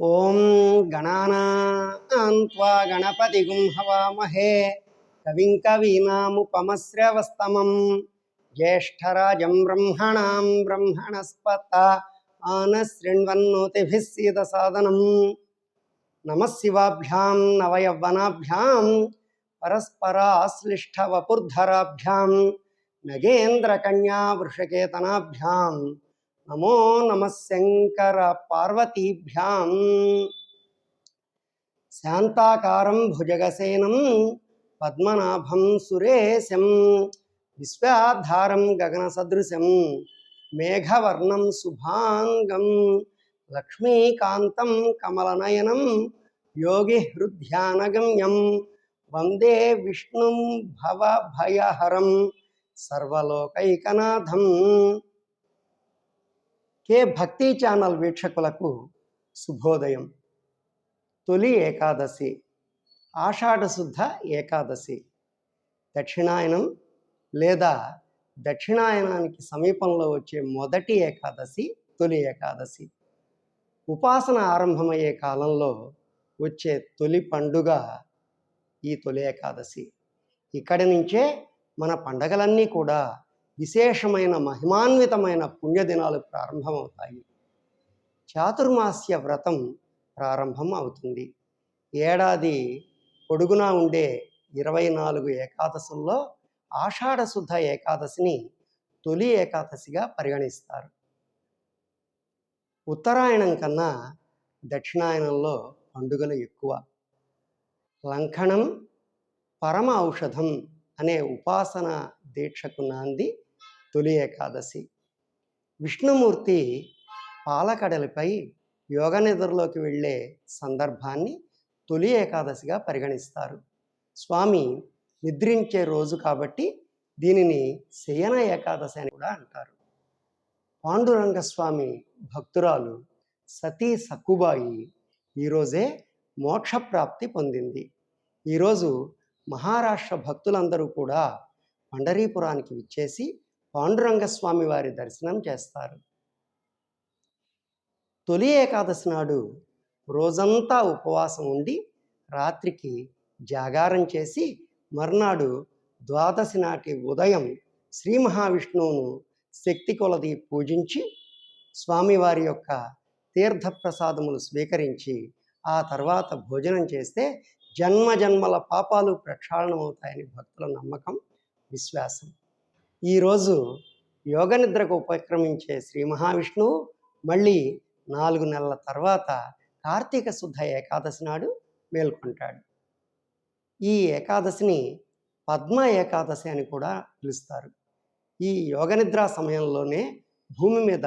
ఓం గణానాన్వా గణపతిగుం హవామహే. కవిం కవీనాముపమశ్రవస్తమం జ్యేష్ఠరాజం బ్రహ్మణాం బ్రహ్మణస్పత ఆనశృణ్వన్నోతిభిः సీదసాదనం. నమశివాభ్యాం నవయవ్వనాభ్యాం పరస్పరాశ్లిష్టవపుర్ధరాభ్యాం. నగేంద్రకన్యా వృషకేతనాభ్యాం. నమో నమ శంకర పార్వతీభ్యాం. శాంతాకారం భుజగసేనం పద్మనాభం సురేశం. విశ్వాధారం గగనసదృశం మేఘవర్ణం శుభాంగం. లక్ష్మీకాంతం కమలనయనం యోగి హృద్యానగమ్యం వందే విష్ణుం భవభయహరం సర్వలోకైకనాథం. కే భక్తి ఛానల్ వీక్షకులకు శుభోదయం. తొలి ఏకాదశి ఆషాఢశుద్ధ ఏకాదశి. దక్షిణాయనం లేదా దక్షిణాయనానికి సమీపంలో వచ్చే మొదటి ఏకాదశి తొలి ఏకాదశి. ఉపాసన ఆరంభమయ్యే కాలంలో వచ్చే తొలి పండుగ ఈ తొలి ఏకాదశి. ఇక్కడి నుంచే మన పండగలన్నీ కూడా విశేషమైన మహిమాన్వితమైన పుణ్యదినాలు ప్రారంభమవుతాయి. చాతుర్మాస్య వ్రతం ప్రారంభం అవుతుంది ఏడాది పొడుగునా ఉండే ఇరవై నాలుగు ఏకాదశుల్లో ఆషాఢశుద్ధ ఏకాదశిని తొలి ఏకాదశిగా పరిగణిస్తారు. ఉత్తరాయణం కన్నా దక్షిణాయనంలో పండుగలు ఎక్కువ. లంకణం పరమ ఔషధం అనే ఉపాసన దీక్షకు నాంది తొలి ఏకాదశి. విష్ణుమూర్తి పాలకడలిపై యోగ నిద్రలోకి వెళ్ళే సందర్భాన్ని తొలి ఏకాదశిగా పరిగణిస్తారు. స్వామి నిద్రించే రోజు కాబట్టి దీనిని శయన ఏకాదశి అని కూడా అంటారు. పాండురంగ స్వామి భక్తురాలు సతీ సక్కుబాయి ఈరోజే మోక్షప్రాప్తి పొందింది. ఈరోజు మహారాష్ట్ర భక్తులందరూ కూడా పండరీపురానికి విచ్చేసి పాండురంగస్వామి వారి దర్శనం చేస్తారు. తొలి ఏకాదశి నాడు రోజంతా ఉపవాసం ఉండి రాత్రికి జాగారం చేసి మర్నాడు ద్వాదశి నాటి ఉదయం శ్రీ మహావిష్ణువును శక్తి కొలది పూజించి స్వామివారి యొక్క తీర్థప్రసాదములు స్వీకరించి ఆ తర్వాత భోజనం చేస్తే జన్మ జన్మల పాపాలు ప్రక్షాళనమవుతాయని భక్తుల నమ్మకం విశ్వాసం. ఈరోజు యోగ నిద్రకు ఉపక్రమించే శ్రీ మహావిష్ణువు మళ్ళీ నాలుగు నెలల తర్వాత కార్తీక శుద్ధ ఏకాదశి నాడు మేల్కొంటాడు. ఈ ఏకాదశిని పద్మ ఏకాదశి అని కూడా పిలుస్తారు. ఈ యోగనిద్రా సమయంలోనే భూమి మీద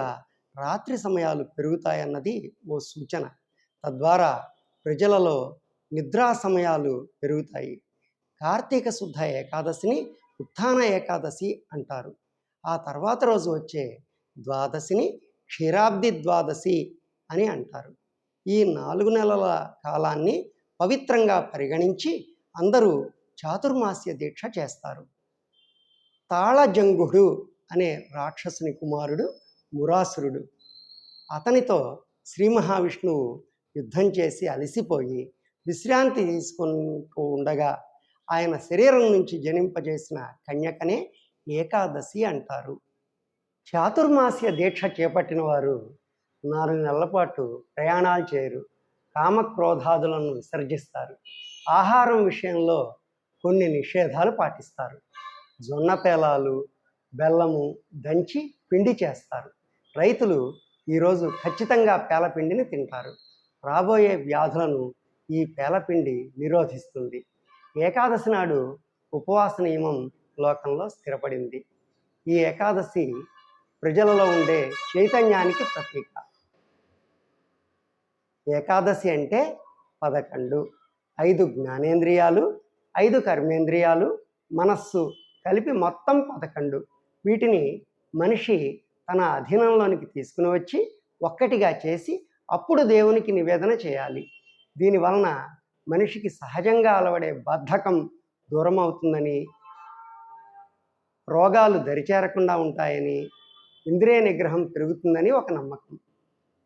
రాత్రి సమయాలు పెరుగుతాయన్నది ఓ సూచన. తద్వారా ప్రజలలో నిద్రా సమయాలు పెరుగుతాయి. కార్తీక శుద్ధ ఏకాదశిని ఉత్థాన ఏకాదశి అంటారు. ఆ తర్వాత రోజు వచ్చే ద్వాదశిని క్షీరాబ్ది ద్వాదశి అని అంటారు. ఈ నాలుగు నెలల కాలాన్ని పవిత్రంగా పరిగణించి అందరూ చాతుర్మాస్య దీక్ష చేస్తారు. తాళజంగుడు అనే రాక్షసుని కుమారుడు మురాసురుడు. అతనితో శ్రీ మహావిష్ణువు యుద్ధం చేసి అలసిపోయి విశ్రాంతి తీసుకుంటూ ఉండగా ఆయన శరీరం నుంచి జనింపజేసిన కన్యకనే ఏకాదశి అంటారు. చాతుర్మాస్య దీక్ష చేపట్టిన వారు నాలుగు నెలల పాటు ప్రయాణాలు చేయరు. కామక్రోధాదులను విసర్జిస్తారు. ఆహారం విషయంలో కొన్ని నిషేధాలు పాటిస్తారు. జొన్న పేలాలు బెల్లము దంచి పిండి చేస్తారు. రైతులు ఈరోజు ఖచ్చితంగా పేలపిండిని తింటారు. రాబోయే వ్యాధులను ఈ పేలపిండి నిరోధిస్తుంది. ఏకాదశి నాడు ఉపవాస నియమం లోకంలో స్థిరపడింది. ఈ ఏకాదశి ప్రజలలో ఉండే చైతన్యానికి ప్రతీక. ఏకాదశి అంటే పదకొండు. ఐదు జ్ఞానేంద్రియాలు ఐదు కర్మేంద్రియాలు మనస్సు కలిపి మొత్తం పదకొండు. వీటిని మనిషి తన అధీనంలోనికి తీసుకుని వచ్చి ఒక్కటిగా చేసి అప్పుడు దేవునికి నివేదన చేయాలి. దీనివలన మనిషికి సహజంగా అలవడే బద్ధకం దూరం అవుతుందని రోగాలు దరిచేరకుండా ఉంటాయని ఇంద్రియ నిగ్రహం పెరుగుతుందని ఒక నమ్మకం.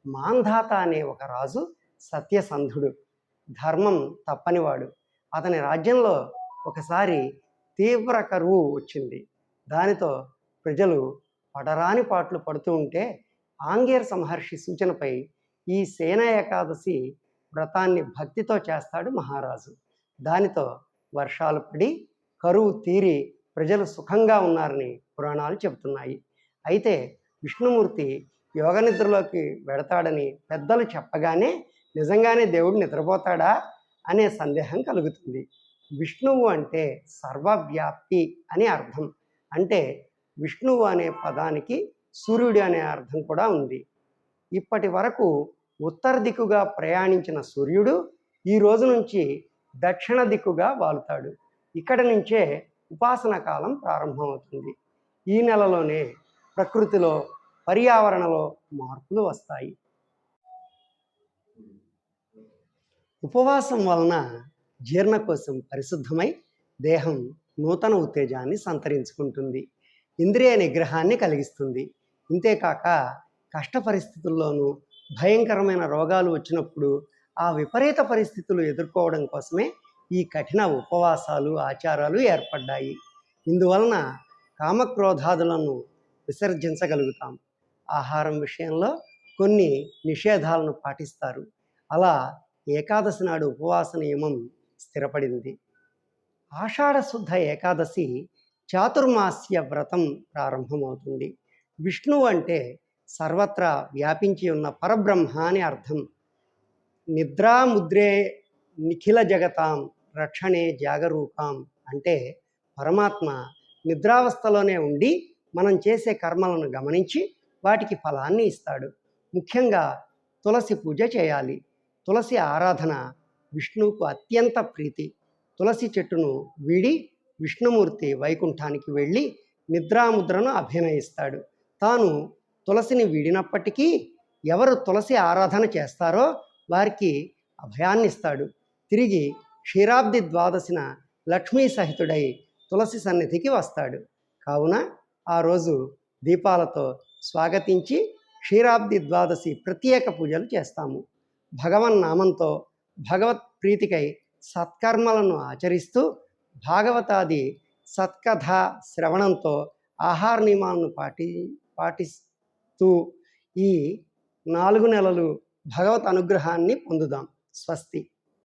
మాంధాత అనే ఒక రాజు సత్యసంధుడు ధర్మం తప్పనివాడు. అతని రాజ్యంలో ఒకసారి తీవ్ర కరువు వచ్చింది. దానితో ప్రజలు పడరాని పాటలు పడుతూ ఉంటే ఆంగేర్ సమహర్షి సూచనపై ఈ సేన ఏకాదశి వ్రతాన్ని భక్తితో చేస్తాడు మహారాజు. దానితో వర్షాలు పడి కరువు తీరి ప్రజలు సుఖంగా ఉన్నారని పురాణాలు చెబుతున్నాయి. అయితే విష్ణుమూర్తి యోగ నిద్రలోకి వెడతాడని పెద్దలు చెప్పగానే నిజంగానే దేవుడు నిద్రపోతాడా అనే సందేహం కలుగుతుంది. విష్ణువు అంటే సర్వవ్యాప్తి అని అర్థం. అంటే విష్ణువు అనే పదానికి సూర్యుడు అనే అర్థం కూడా ఉంది. ఇప్పటి వరకు ఉత్తర దిక్కుగా ప్రయాణించిన సూర్యుడు ఈ రోజు నుంచి దక్షిణ దిక్కుగా వాలుతాడు. ఇక్కడ నుంచే ఉపాసన కాలం ప్రారంభమవుతుంది. ఈ నెలలోనే ప్రకృతిలో పర్యావరణలో మార్పులు వస్తాయి. ఉపవాసం వలన జీర్ణకోశం పరిశుద్ధమై దేహం నూతన ఉత్తేజాన్ని సంతరించుకుంటుంది. ఇంద్రియ నిగ్రహాన్ని కలిగిస్తుంది. ఇంతేకాక కష్ట పరిస్థితుల్లోనూ భయంకరమైన రోగాలు వచ్చినప్పుడు ఆ విపరీత పరిస్థితులు ఎదుర్కోవడం కోసమే ఈ కఠిన ఉపవాసాలు ఆచారాలు ఏర్పడ్డాయి. ఇందువలన కామక్రోధాదులను విసర్జించగలుగుతాం. ఆహారం విషయంలో కొన్ని నిషేధాలను పాటిస్తారు. అలా ఏకాదశి నాడు ఉపవాస నియమం స్థిరపడింది. ఆషాఢశుద్ధ ఏకాదశి చాతుర్మాస్య వ్రతం ప్రారంభమవుతుంది. విష్ణువు అంటే సర్వత్రా వ్యాపించి ఉన్న పరబ్రహ్మ అని అర్థం. నిద్రాముద్రే నిఖిల జగతాం రక్షణే జాగరూకాం అంటే పరమాత్మ నిద్రావస్థలోనే ఉండి మనం చేసే కర్మలను గమనించి వాటికి ఫలాన్ని ఇస్తాడు. ముఖ్యంగా తులసి పూజ చేయాలి. తులసి ఆరాధన విష్ణువుకు అత్యంత ప్రీతి. తులసి చెట్టును వీడి విష్ణుమూర్తి వైకుంఠానికి వెళ్ళి నిద్రాముద్రను అభినయిస్తాడు. తాను తులసిని వీడినప్పటికీ ఎవరు తులసి ఆరాధన చేస్తారో వారికి అభయాన్ని ఇస్తాడు తిరిగి క్షీరాబ్ది ద్వాదశిన లక్ష్మీ సహితుడై తులసి సన్నిధికి వస్తాడు. కావున ఆ రోజు దీపాలతో స్వాగతించి క్షీరాబ్ది ద్వాదశి ప్రత్యేక పూజలు చేస్తాము. భగవన్ నామంతో భగవత్ ప్రీతికై సత్కర్మలను ఆచరిస్తూ భాగవతాది సత్కథ శ్రవణంతో ఆహార నియమాలను పాటి పాటిస్తూ ఈ నాలుగు నెలలు భగవత్ అనుగ్రహాన్ని పొందుదాం. స్వస్తి.